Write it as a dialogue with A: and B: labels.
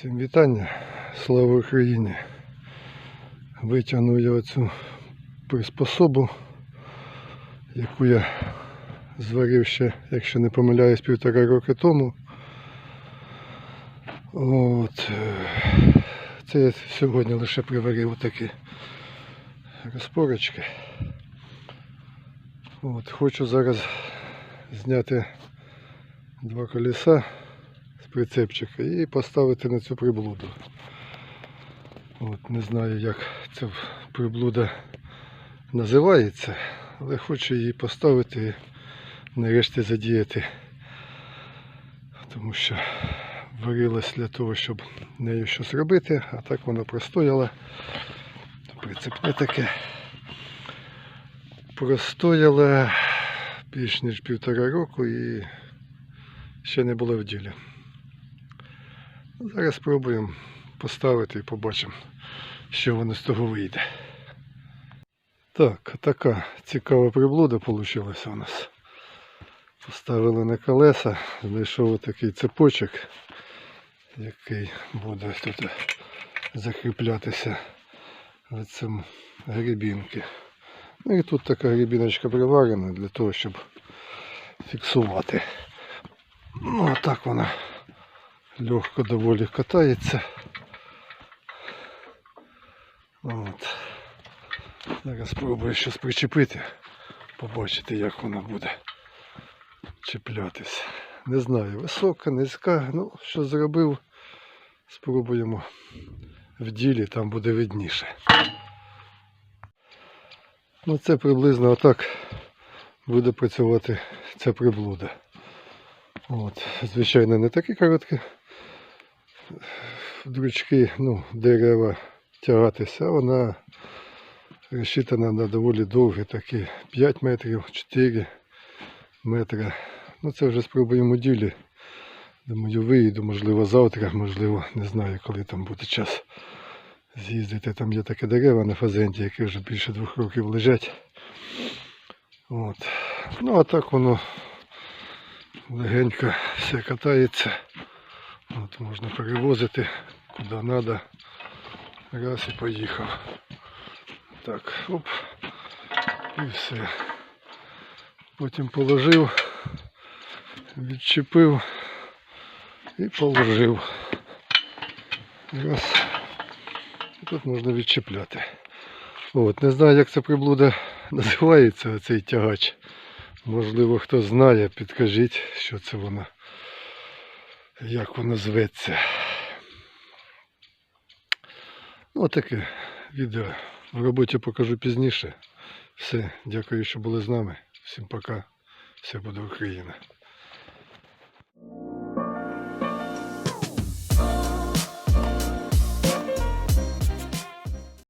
A: Всім вітання, слава Україні. Витягнув я оцю приспособу, яку я зварив ще, якщо не помиляюсь, півтора роки тому. От. е, Це я сьогодні лише приварив такі розпорочки. От, хочу зараз зняти два колеса прицепчика і поставити на цю приблуду. От, не знаю, як ця приблуда називається, але хочу її поставити і нарешті задіяти. Тому що варилась для того, щоб нею щось робити, а так вона простояла. Прицепне таке. Простояла більш ніж півтора року і ще не було в ділі. Зараз спробуємо поставити і побачимо, що воно з того вийде. Так, така цікава приблуда вийшла у нас. Поставили на колеса, знайшов такий цепочок, який буде тут закріплятися в цьому грібінки. Ну і тут така грібіночка приварена для того, щоб фіксувати. Ну а так вона легко доволі катається. От. Зараз спробую щось причепити, побачити, як вона буде чіплятися. Не знаю, висока, низька, ну що зробив, спробуємо в ділі, там буде видніше. Ну це приблизно отак буде працювати ця приблуда. От, звичайно, не такі короткі дрючки, ну, дерева тягатися, вона розчитана на доволі довгі такі 5 метрів, 4 метри. Ну це вже спробуємо ділі. Думаю, виїду, можливо, завтра, можливо, не знаю, коли там буде час з'їздити. Там є таке дерева на фазенті, які вже більше двох років лежать. От. Ну а так воно легенько все катається. От можна перевозити куди треба. Раз і поїхав. Так, оп. І все. Потім положив, відчепив і положив. Раз. Тут можна відчепляти. От, не знаю, як ця приблуда називається, цей тягач. Можливо, хто знає, підкажіть, що це вона, як воно зветься. Ну, таке відео в роботі покажу пізніше. Все, дякую, що були з нами. Всім пока. Все буде Україна.